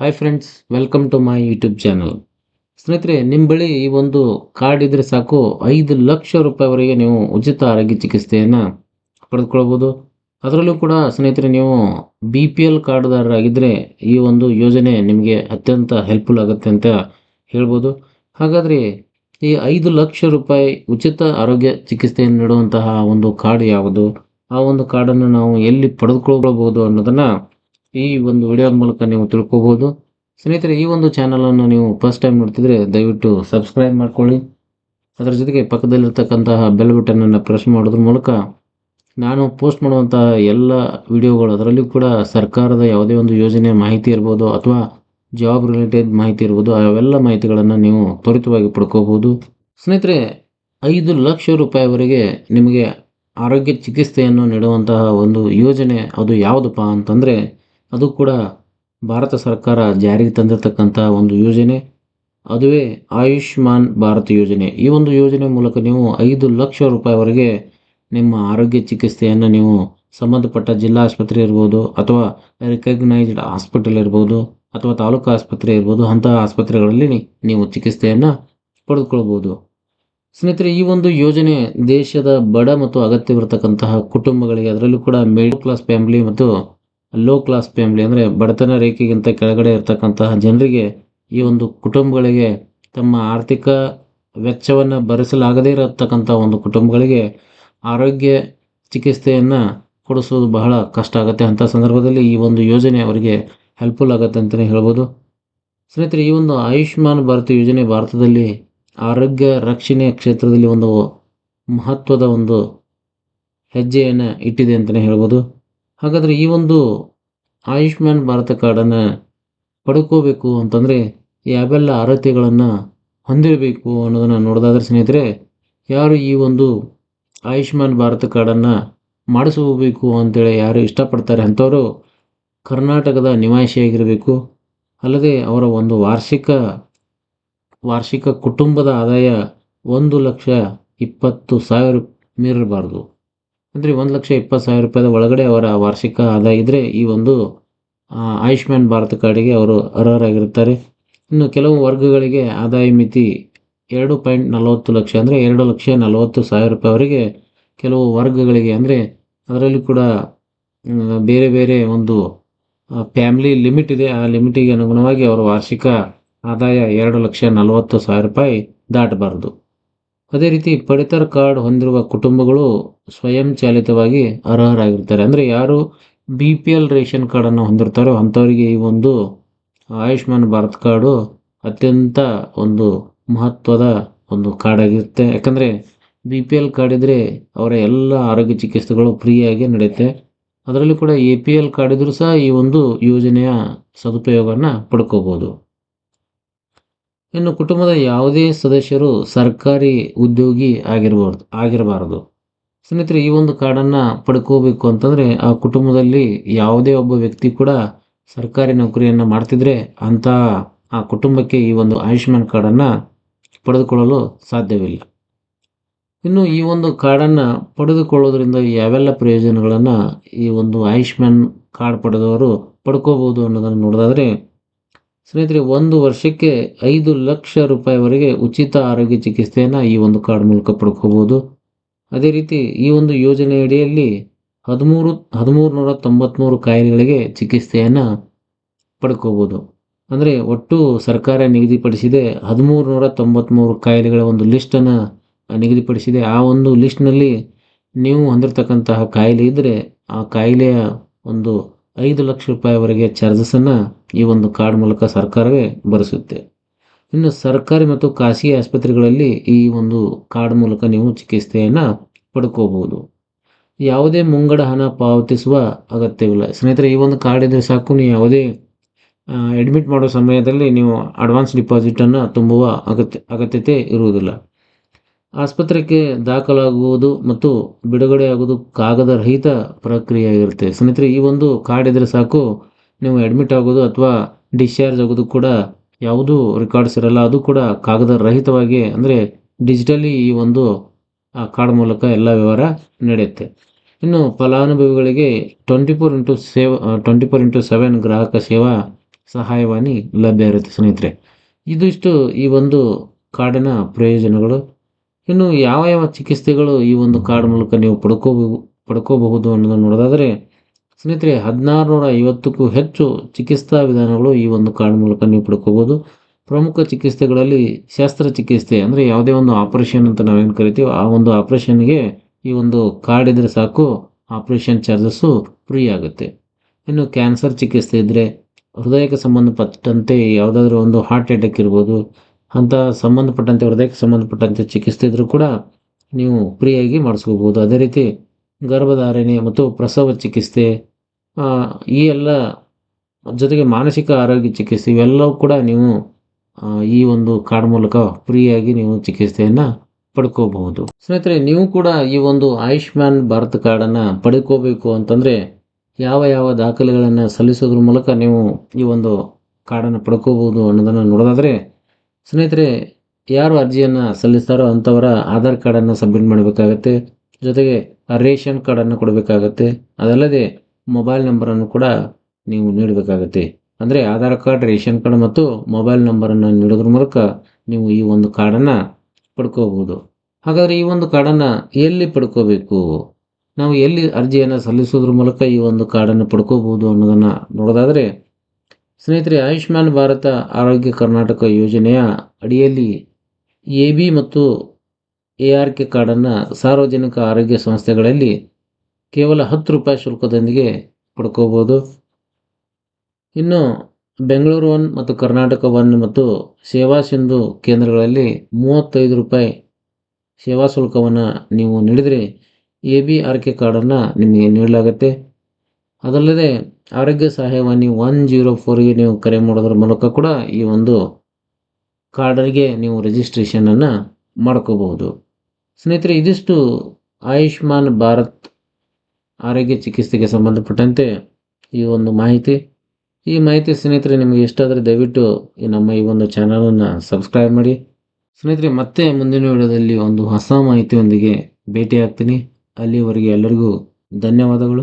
Hi friends welcome to my YouTube channel ಸ್ನೇಹಿತರೆ ನಿಮ್ಮ ಬಳಿ ಈ ಒಂದು ಕಾರ್ಡ್ ಇದ್ದರೆ ಸಾಕು. ಐದು ಲಕ್ಷ ರೂಪಾಯಿವರೆಗೆ ನೀವು ಉಚಿತ ಆರೋಗ್ಯ ಚಿಕಿತ್ಸೆಯನ್ನು ಪಡೆದುಕೊಳ್ಬೋದು ಅದರಲ್ಲೂ ಕೂಡ ಸ್ನೇಹಿತರೆ, ನೀವು ಬಿ ಪಿ ಎಲ್ ಕಾರ್ಡ್ದಾರರಾಗಿದ್ದರೆ ಈ ಒಂದು ಯೋಜನೆ ನಿಮಗೆ ಅತ್ಯಂತ ಹೆಲ್ಪ್ಫುಲ್ ಆಗುತ್ತೆ ಅಂತ ಹೇಳ್ಬೋದು. ಹಾಗಾದರೆ ಈ ಐದು ಲಕ್ಷ ರೂಪಾಯಿ ಉಚಿತ ಆರೋಗ್ಯ ಚಿಕಿತ್ಸೆಯನ್ನು ನೀಡುವಂತಹ ಒಂದು ಕಾರ್ಡ್ ಯಾವುದು? ಆ ಒಂದು ಕಾರ್ಡನ್ನು ನಾವು ಎಲ್ಲಿ ಪಡೆದುಕೊಳ್ಬೋದು ಅನ್ನೋದನ್ನು ಈ ಒಂದು ವಿಡಿಯೋ ಮೂಲಕ ನೀವು ತಿಳ್ಕೊಬೋದು. ಸ್ನೇಹಿತರೆ, ಈ ಒಂದು ಚಾನಲನ್ನು ನೀವು ಫಸ್ಟ್ ಟೈಮ್ ನೋಡ್ತಿದ್ರೆ ದಯವಿಟ್ಟು ಸಬ್ಸ್ಕ್ರೈಬ್ ಮಾಡ್ಕೊಳ್ಳಿ. ಅದರ ಜೊತೆಗೆ ಪಕ್ಕದಲ್ಲಿರ್ತಕ್ಕಂತಹ ಬೆಲ್ ಬಟನನ್ನು ಪ್ರೆಸ್ ಮಾಡೋದ್ರ ಮೂಲಕ ನಾನು ಪೋಸ್ಟ್ ಮಾಡುವಂತಹ ಎಲ್ಲ ವಿಡಿಯೋಗಳು ಅದರಲ್ಲೂ ಕೂಡ ಸರ್ಕಾರದ ಯಾವುದೇ ಒಂದು ಯೋಜನೆ ಮಾಹಿತಿ ಇರ್ಬೋದು ಅಥವಾ ಜಾಬ್ ರಿಲೇಟೆಡ್ ಮಾಹಿತಿ ಇರ್ಬೋದು, ಅವೆಲ್ಲ ಮಾಹಿತಿಗಳನ್ನು ನೀವು ತ್ವರಿತವಾಗಿ ಪಡ್ಕೋಬೋದು ಸ್ನೇಹಿತರೆ, ಐದು ಲಕ್ಷ ರೂಪಾಯಿವರೆಗೆ ನಿಮಗೆ ಆರೋಗ್ಯ ಚಿಕಿತ್ಸೆಯನ್ನು ನೀಡುವಂತಹ ಒಂದು ಯೋಜನೆ ಅದು ಯಾವುದಪ್ಪ ಅಂತಂದರೆ ಅದು ಕೂಡ ಭಾರತ ಸರ್ಕಾರ ಜಾರಿಗೆ ತಂದಿರತಕ್ಕಂಥ ಒಂದು ಯೋಜನೆ. ಅದುವೇ ಆಯುಷ್ಮಾನ್ ಭಾರತ್ ಯೋಜನೆ. ಈ ಒಂದು ಯೋಜನೆ ಮೂಲಕ ನೀವು ಐದು ಲಕ್ಷ ರೂಪಾಯಿವರೆಗೆ ನಿಮ್ಮ ಆರೋಗ್ಯ ಚಿಕಿತ್ಸೆಯನ್ನು ನೀವು ಸಂಬಂಧಪಟ್ಟ ಜಿಲ್ಲಾ ಆಸ್ಪತ್ರೆ ಇರ್ಬೋದು, ಅಥವಾ ರೆಕಗ್ನೈಸ್ಡ್ ಹಾಸ್ಪಿಟಲ್ ಇರ್ಬೋದು, ಅಥವಾ ತಾಲೂಕು ಆಸ್ಪತ್ರೆ ಇರ್ಬೋದು ಅಂತಹ ಆಸ್ಪತ್ರೆಗಳಲ್ಲಿ ನೀವು ಚಿಕಿತ್ಸೆಯನ್ನು ಪಡೆದುಕೊಳ್ಬೋದು. ಸ್ನೇಹಿತರೆ, ಈ ಒಂದು ಯೋಜನೆ ದೇಶದ ಬಡ ಮತ್ತು ಅಗತ್ಯವಿರತಕ್ಕಂತಹ ಕುಟುಂಬಗಳಿಗೆ, ಅದರಲ್ಲೂ ಕೂಡ ಮಿಡಲ್ ಕ್ಲಾಸ್ ಫ್ಯಾಮಿಲಿ ಮತ್ತು ಲೋ ಕ್ಲಾಸ್ ಫ್ಯಾಮಿಲಿ ಅಂದರೆ ಬಡತನ ರೇಖೆಗಿಂತ ಕೆಳಗಡೆ ಇರತಕ್ಕಂತಹ ಜನರಿಗೆ ಈ ಒಂದು ಕುಟುಂಬಗಳಿಗೆ ತಮ್ಮ ಆರ್ಥಿಕ ವೆಚ್ಚವನ್ನು ಭರಿಸಲಾಗದೇ ಇರತಕ್ಕಂಥ ಒಂದು ಕುಟುಂಬಗಳಿಗೆ ಆರೋಗ್ಯ ಚಿಕಿತ್ಸೆಯನ್ನು ಕೊಡಿಸೋದು ಬಹಳ ಕಷ್ಟ ಆಗುತ್ತೆ. ಅಂಥ ಸಂದರ್ಭದಲ್ಲಿ ಈ ಒಂದು ಯೋಜನೆ ಅವರಿಗೆ ಹೆಲ್ಪ್ಫುಲ್ ಆಗುತ್ತೆ ಅಂತಲೇ ಹೇಳ್ಬೋದು. ಸ್ನೇಹಿತರೆ, ಈ ಒಂದು ಆಯುಷ್ಮಾನ್ ಭಾರತ ಯೋಜನೆ ಭಾರತದಲ್ಲಿ ಆರೋಗ್ಯ ರಕ್ಷಣೆ ಕ್ಷೇತ್ರದಲ್ಲಿ ಒಂದು ಮಹತ್ವದ ಒಂದು ಹೆಜ್ಜೆಯನ್ನು ಇಟ್ಟಿದೆ ಅಂತಲೇ ಹೇಳ್ಬೋದು. ಹಾಗಾದರೆ ಈ ಒಂದು ಆಯುಷ್ಮಾನ್ ಭಾರತ ಕಾರ್ಡನ್ನು ಪಡ್ಕೋಬೇಕು ಅಂತಂದರೆ ಯಾವೆಲ್ಲ ಅರ್ಹತೆಗಳನ್ನು ಹೊಂದಿರಬೇಕು ಅನ್ನೋದನ್ನು ನೋಡೋದಾದ್ರೆ ಸ್ನೇಹಿತರೆ, ಯಾರು ಈ ಒಂದು ಆಯುಷ್ಮಾನ್ ಭಾರತ ಕಾರ್ಡನ್ನು ಮಾಡಿಸಬೇಕು ಅಂತೇಳಿ ಯಾರು ಇಷ್ಟಪಡ್ತಾರೆ ಅಂಥವರು ಕರ್ನಾಟಕದ ನಿವಾಸಿಯಾಗಿರಬೇಕು ಅಲ್ಲದೆ ಅವರ ಒಂದು ವಾರ್ಷಿಕ ವಾರ್ಷಿಕ ಕುಟುಂಬದ ಆದಾಯ ಒಂದು ಲಕ್ಷ ಇಪ್ಪತ್ತು ಸಾವಿರ ಮೀರಬಾರ್ದು ಅಂದರೆ ಒಂದು ಲಕ್ಷ ಇಪ್ಪತ್ತು ಸಾವಿರ ರೂಪಾಯಿದ ಒಳಗಡೆ ಅವರ ವಾರ್ಷಿಕ ಆದಾಯ ಇದ್ದರೆ ಈ ಒಂದು ಆಯುಷ್ಮಾನ್ ಭಾರತ ಕಾರ್ಡಿಗೆ ಅವರು ಅರ್ಹರಾಗಿರುತ್ತಾರೆ. ಇನ್ನು ಕೆಲವು ವರ್ಗಗಳಿಗೆ ಆದಾಯ ಮಿತಿ ಎರಡು ಪಾಯಿಂಟ್ ನಲವತ್ತು ಲಕ್ಷ ಅಂದರೆ ಎರಡು ಲಕ್ಷ ನಲವತ್ತು ಸಾವಿರ ರೂಪಾಯಿವರೆಗೆ ಕೆಲವು ವರ್ಗಗಳಿಗೆ ಅಂದರೆ ಅದರಲ್ಲಿ ಕೂಡ ಬೇರೆ ಬೇರೆ ಒಂದು ಫ್ಯಾಮಿಲಿ ಲಿಮಿಟ್ ಇದೆ. ಆ ಲಿಮಿಟಿಗೆ ಅನುಗುಣವಾಗಿ ಅವರ ವಾರ್ಷಿಕ ಆದಾಯ ಎರಡು ಲಕ್ಷ ನಲವತ್ತು ಸಾವಿರ ರೂಪಾಯಿ ದಾಟಬಾರದು. ಅದೇ ರೀತಿ ಪಡಿತರ ಕಾರ್ಡ್ ಹೊಂದಿರುವ ಕುಟುಂಬಗಳು ಸ್ವಯಂ ಚಾಲಿತವಾಗಿ ಅರ್ಹರಾಗಿರ್ತಾರೆ ಅಂದರೆ ಯಾರು ಬಿ ಪಿ ಎಲ್ ರೇಷನ್ ಕಾರ್ಡನ್ನು ಹೊಂದಿರ್ತಾರೋ ಅಂಥವರಿಗೆ ಈ ಒಂದು ಆಯುಷ್ಮಾನ್ ಭಾರತ್ ಕಾರ್ಡು ಅತ್ಯಂತ ಒಂದು ಮಹತ್ವದ ಒಂದು ಕಾರ್ಡ್ ಆಗಿರುತ್ತೆ. ಯಾಕಂದರೆ ಬಿ ಪಿ ಎಲ್ ಕಾರ್ಡ್ ಇದ್ದರೆ ಅವರ ಎಲ್ಲ ಆರೋಗ್ಯ ಚಿಕಿತ್ಸೆಗಳು ಫ್ರೀಯಾಗಿ ನಡೆಯುತ್ತೆ. ಅದರಲ್ಲೂ ಕೂಡ ಎ ಪಿ ಎಲ್ ಕಾರ್ಡ್ ಇದ್ದರೂ ಸಹ ಈ ಒಂದು ಯೋಜನೆಯ ಸದುಪಯೋಗವನ್ನು ಪಡ್ಕೋಬೋದು. ಇನ್ನು ಕುಟುಂಬದ ಯಾವುದೇ ಸದಸ್ಯರು ಸರ್ಕಾರಿ ಉದ್ಯೋಗಿ ಆಗಿರಬಾರ್ದು, ಆಗಿರಬಾರದು. ಸ್ನೇಹಿತರೆ, ಈ ಒಂದು ಕಾರ್ಡನ್ನು ಪಡ್ಕೋಬೇಕು ಅಂತಂದರೆ ಆ ಕುಟುಂಬದಲ್ಲಿ ಯಾವುದೇ ಒಬ್ಬ ವ್ಯಕ್ತಿ ಕೂಡ ಸರ್ಕಾರಿ ನೌಕರಿಯನ್ನು ಮಾಡ್ತಿದ್ರೆ ಅಂತ ಆ ಕುಟುಂಬಕ್ಕೆ ಈ ಒಂದು ಆಯುಷ್ಮಾನ್ ಕಾರ್ಡನ್ನು ಪಡೆದುಕೊಳ್ಳಲು ಸಾಧ್ಯವಿಲ್ಲ. ಇನ್ನು ಈ ಒಂದು ಕಾರ್ಡನ್ನು ಪಡೆದುಕೊಳ್ಳೋದ್ರಿಂದ ಯಾವೆಲ್ಲ ಪ್ರಯೋಜನಗಳನ್ನು ಈ ಒಂದು ಆಯುಷ್ಮಾನ್ ಕಾರ್ಡ್ ಪಡೆದವರು ಪಡ್ಕೋಬೋದು ಅನ್ನೋದನ್ನು ನೋಡೋದಾದರೆ ಸ್ನೇಹಿತರೆ, ಒಂದು ವರ್ಷಕ್ಕೆ ಐದು ಲಕ್ಷ ರೂಪಾಯಿವರೆಗೆ ಉಚಿತ ಆರೋಗ್ಯ ಚಿಕಿತ್ಸೆಯನ್ನು ಈ ಒಂದು ಕಾರ್ಡ್ ಮೂಲಕ ಪಡ್ಕೋಬೋದು. ಅದೇ ರೀತಿ ಈ ಒಂದು ಯೋಜನೆ ಅಡಿಯಲ್ಲಿ ಹದಿಮೂರು ಹದಿಮೂರು ನೂರ ತೊಂಬತ್ತ್ಮೂರು ಕಾಯಿಲೆಗಳಿಗೆ ಚಿಕಿತ್ಸೆಯನ್ನು ಪಡ್ಕೋಬೋದು. ಅಂದರೆ ಒಟ್ಟು ಸರ್ಕಾರ ನಿಗದಿಪಡಿಸಿದೆ ಹದಿಮೂರು ನೂರ ತೊಂಬತ್ತ್ಮೂರು ಕಾಯಿಲೆಗಳ ಒಂದು ಲಿಸ್ಟನ್ನು ನಿಗದಿಪಡಿಸಿದೆ. ಆ ಒಂದು ಲಿಸ್ಟ್ನಲ್ಲಿ ನೀವು ಹೊಂದಿರತಕ್ಕಂತಹ ಕಾಯಿಲೆ ಇದ್ದರೆ ಆ ಕಾಯಿಲೆಯ ಒಂದು ಐದು ಲಕ್ಷ ರೂಪಾಯಿವರೆಗೆ ಚಾರ್ಜಸನ್ನು ಈ ಒಂದು ಕಾರ್ಡ್ ಮೂಲಕ ಸರ್ಕಾರವೇ ಭರಿಸುತ್ತೆ. ಇನ್ನು ಸರ್ಕಾರಿ ಮತ್ತು ಖಾಸಗಿ ಆಸ್ಪತ್ರೆಗಳಲ್ಲಿ ಈ ಒಂದು ಕಾರ್ಡ್ ಮೂಲಕ ನೀವು ಚಿಕಿತ್ಸೆಯನ್ನು ಪಡ್ಕೋಬಹುದು. ಯಾವುದೇ ಮುಂಗಡ ಹಣ ಪಾವತಿಸುವ ಅಗತ್ಯವಿಲ್ಲ. ಸ್ನೇಹಿತರೆ, ಈ ಒಂದು ಕಾರ್ಡ್ ಇದ್ದರೆ ಸಾಕು, ನೀವು ಯಾವುದೇ ಅಡ್ಮಿಟ್ ಮಾಡೋ ಸಮಯದಲ್ಲಿ ನೀವು ಅಡ್ವಾನ್ಸ್ ಡಿಪಾಸಿಟನ್ನು ತುಂಬುವ ಅಗತ್ಯ, ಅಗತ್ಯತೆ ಇರುವುದಿಲ್ಲ. ಆಸ್ಪತ್ರೆಗೆ ದಾಖಲಾಗುವುದು ಮತ್ತು ಬಿಡುಗಡೆಯಾಗುವುದು ಕಾಗದ ರಹಿತ ಪ್ರಕ್ರಿಯೆಯಾಗಿರುತ್ತೆ ಸ್ನೇಹಿತರೆ, ಈ ಒಂದು ಕಾರ್ಡ್ ಇದ್ದರೆ ಸಾಕು. ನೀವು ಅಡ್ಮಿಟ್ ಆಗೋದು ಅಥವಾ ಡಿಸ್ಚಾರ್ಜ್ ಆಗೋದು ಕೂಡ ಯಾವುದೂ ರೆಕಾರ್ಡ್ಸ್ ಇರಲ್ಲ. ಅದು ಕೂಡ ಕಾಗದ ರಹಿತವಾಗಿ ಅಂದರೆ ಡಿಜಿಟಲಿ ಈ ಒಂದು, ಆ ಕಾರ್ಡ್ ಮೂಲಕ ಎಲ್ಲ ವ್ಯವಹಾರ ನಡೆಯುತ್ತೆ. ಇನ್ನು ಫಲಾನುಭವಿಗಳಿಗೆ twenty four into seven twenty four into seven ಗ್ರಾಹಕ ಸೇವಾ ಸಹಾಯವಾಣಿ ಲಭ್ಯ ಇರುತ್ತೆ ಸ್ನೇಹಿತರೆ. ಇದಿಷ್ಟು ಈ ಒಂದು ಕಾರ್ಡಿನ ಪ್ರಯೋಜನಗಳು. ಇನ್ನು ಯಾವ ಯಾವ ಚಿಕಿತ್ಸೆಗಳು ಈ ಒಂದು ಕಾರ್ಡ್ ಮೂಲಕ ನೀವು ಪಡ್ಕೋಬಹುದು ಪಡ್ಕೋಬಹುದು ಅನ್ನೋದನ್ನು ನೋಡೋದಾದರೆ, ಸ್ನೇಹಿತರೆ ಹದಿನಾರು ನೂರ ಐವತ್ತಕ್ಕೂ ಹೆಚ್ಚು ಚಿಕಿತ್ಸಾ ವಿಧಾನಗಳು ಈ ಒಂದು ಕಾರ್ಡ್ ಮೂಲಕ ನೀವು ಪಡ್ಕೋಬಹುದು. ಪ್ರಮುಖ ಚಿಕಿತ್ಸೆಗಳಲ್ಲಿ ಶಸ್ತ್ರಚಿಕಿತ್ಸೆ ಅಂದರೆ ಯಾವುದೇ ಒಂದು ಆಪರೇಷನ್ ಅಂತ ನಾವೇನು ಕರಿತೀವಿ ಆ ಒಂದು ಆಪರೇಷನ್ಗೆ ಈ ಒಂದು ಕಾರ್ಡ್ ಇದ್ದರೆ ಸಾಕು, ಆಪರೇಷನ್ ಚಾರ್ಜಸ್ಸು ಫ್ರೀ ಆಗುತ್ತೆ. ಇನ್ನು ಕ್ಯಾನ್ಸರ್ ಚಿಕಿತ್ಸೆ ಇದ್ದರೆ ಹೃದಯಕ್ಕೆ ಸಂಬಂಧಪಟ್ಟಂತೆ ಯಾವುದಾದ್ರೂ ಒಂದು ಹಾರ್ಟ್ ಅಟ್ಯಾಕ್ ಇರ್ಬೋದು ಅಂತ ಸಂಬಂಧಪಟ್ಟಂತೆ, ಹೃದಯಕ್ಕೆ ಸಂಬಂಧಪಟ್ಟಂತೆ ಚಿಕಿತ್ಸೆ ಇದ್ರೂ ಕೂಡ ನೀವು ಫ್ರೀಯಾಗಿ ಮಾಡಿಸ್ಕೋಬೋದು ಅದೇ ರೀತಿ ಗರ್ಭಧಾರಣೆ ಮತ್ತು ಪ್ರಸವ ಚಿಕಿತ್ಸೆ ಈ ಎಲ್ಲ ಜೊತೆಗೆ ಮಾನಸಿಕ ಆರೋಗ್ಯ ಚಿಕಿತ್ಸೆ, ಇವೆಲ್ಲವೂ ಕೂಡ ನೀವು ಈ ಒಂದು ಕಾರ್ಡ್ ಮೂಲಕ ಫ್ರೀಯಾಗಿ ನೀವು ಚಿಕಿತ್ಸೆಯನ್ನು ಪಡ್ಕೋಬಹುದು. ಸ್ನೇಹಿತರೆ, ನೀವು ಕೂಡ ಈ ಒಂದು ಆಯುಷ್ಮಾನ್ ಭಾರತ್ ಕಾರ್ಡನ್ನು ಪಡ್ಕೋಬೇಕು ಅಂತಂದರೆ ಯಾವ ಯಾವ ದಾಖಲೆಗಳನ್ನು ಸಲ್ಲಿಸೋದ್ರ ಮೂಲಕ ನೀವು ಈ ಒಂದು ಕಾರ್ಡನ್ನು ಪಡ್ಕೋಬೋದು ಅನ್ನೋದನ್ನು ನೋಡೋದಾದರೆ ಸ್ನೇಹಿತರೆ, ಯಾರು ಅರ್ಜಿಯನ್ನು ಸಲ್ಲಿಸ್ತಾರೋ ಅಂಥವರ ಆಧಾರ್ ಕಾರ್ಡನ್ನು ಸಬ್ಮಿಟ್ ಮಾಡಬೇಕಾಗತ್ತೆ. ಜೊತೆಗೆ ರೇಷನ್ ಕಾರ್ಡನ್ನು ಕೊಡಬೇಕಾಗತ್ತೆ. ಅದಲ್ಲದೆ ಮೊಬೈಲ್ ನಂಬರನ್ನು ಕೂಡ ನೀವು ನೀಡಬೇಕಾಗತ್ತೆ. ಅಂದರೆ ಆಧಾರ್ ಕಾರ್ಡ್, ರೇಷನ್ ಕಾರ್ಡ್ ಮತ್ತು ಮೊಬೈಲ್ ನಂಬರನ್ನು ನೀಡೋದ್ರ ಮೂಲಕ ನೀವು ಈ ಒಂದು ಕಾರ್ಡನ್ನು ಪಡ್ಕೋಬೋದು ಹಾಗಾದರೆ ಈ ಒಂದು ಕಾರ್ಡನ್ನು ಎಲ್ಲಿ ಪಡ್ಕೋಬೇಕು? ನಾವು ಎಲ್ಲಿ ಅರ್ಜಿಯನ್ನು ಸಲ್ಲಿಸೋದ್ರ ಮೂಲಕ ಈ ಒಂದು ಕಾರ್ಡನ್ನು ಪಡ್ಕೋಬೋದು ಅನ್ನೋದನ್ನು ನೋಡೋದಾದರೆ ಸ್ನೇಹಿತರೆ, ಆಯುಷ್ಮಾನ್ ಭಾರತ ಆರೋಗ್ಯ ಕರ್ನಾಟಕ ಯೋಜನೆಯ ಅಡಿಯಲ್ಲಿ ಎ ಬಿ ಮತ್ತು ಎ ಆರ್ ಕೆ ಕಾರ್ಡನ್ನು ಸಾರ್ವಜನಿಕ ಆರೋಗ್ಯ ಸಂಸ್ಥೆಗಳಲ್ಲಿ ಕೇವಲ ಹತ್ತು ರೂಪಾಯಿ ಶುಲ್ಕದೊಂದಿಗೆ ಪಡ್ಕೋಬೋದು. ಇನ್ನು ಬೆಂಗಳೂರು ಒನ್ ಮತ್ತು ಕರ್ನಾಟಕ ಒನ್ ಮತ್ತು ಸೇವಾ ಸಿಂಧು ಕೇಂದ್ರಗಳಲ್ಲಿ ಮೂವತ್ತೈದು ರೂಪಾಯಿ ಸೇವಾ ಶುಲ್ಕವನ್ನು ನೀವು ನೀಡಿದರೆ ಎ ಬಿ, ಆರ್ ಕೆ ಕಾರ್ಡನ್ನು ನಿಮಗೆ ನೀಡಲಾಗುತ್ತೆ. ಅದಲ್ಲದೆ ಆರೋಗ್ಯ ಸಹಾಯವಾಣಿ ಒನ್ ಜೀರೋ ಫೋರ್ಗೆ ನೀವು ಕರೆ ಮಾಡೋದ್ರ ಮೂಲಕ ಕೂಡ ಈ ಒಂದು ಕಾರ್ಡರಿಗೆ ನೀವು ರಿಜಿಸ್ಟ್ರೇಷನನ್ನು ಮಾಡ್ಕೋಬಹುದು. ಸ್ನೇಹಿತರೆ, ಇದಿಷ್ಟು ಆಯುಷ್ಮಾನ್ ಭಾರತ್ ಆರೋಗ್ಯ ಚಿಕಿತ್ಸೆಗೆ ಸಂಬಂಧಪಟ್ಟಂತೆ ಈ ಒಂದು ಮಾಹಿತಿ. ಈ ಮಾಹಿತಿ ಸ್ನೇಹಿತರೆ, ನಿಮಗೆ ಇಷ್ಟಾದರೆ ದಯವಿಟ್ಟು ಈ ನಮ್ಮ ಈ ಒಂದು ಚಾನಲನ್ನು ಸಬ್ಸ್ಕ್ರೈಬ್ ಮಾಡಿ. ಸ್ನೇಹಿತರೆ, ಮತ್ತೆ ಮುಂದಿನ ವಿಡಿಯೋದಲ್ಲಿ ಒಂದು ಹೊಸ ಮಾಹಿತಿಯೊಂದಿಗೆ ಭೇಟಿಯಾಗ್ತೀನಿ. ಅಲ್ಲಿವರೆಗೆ ಎಲ್ಲರಿಗೂ ಧನ್ಯವಾದಗಳು.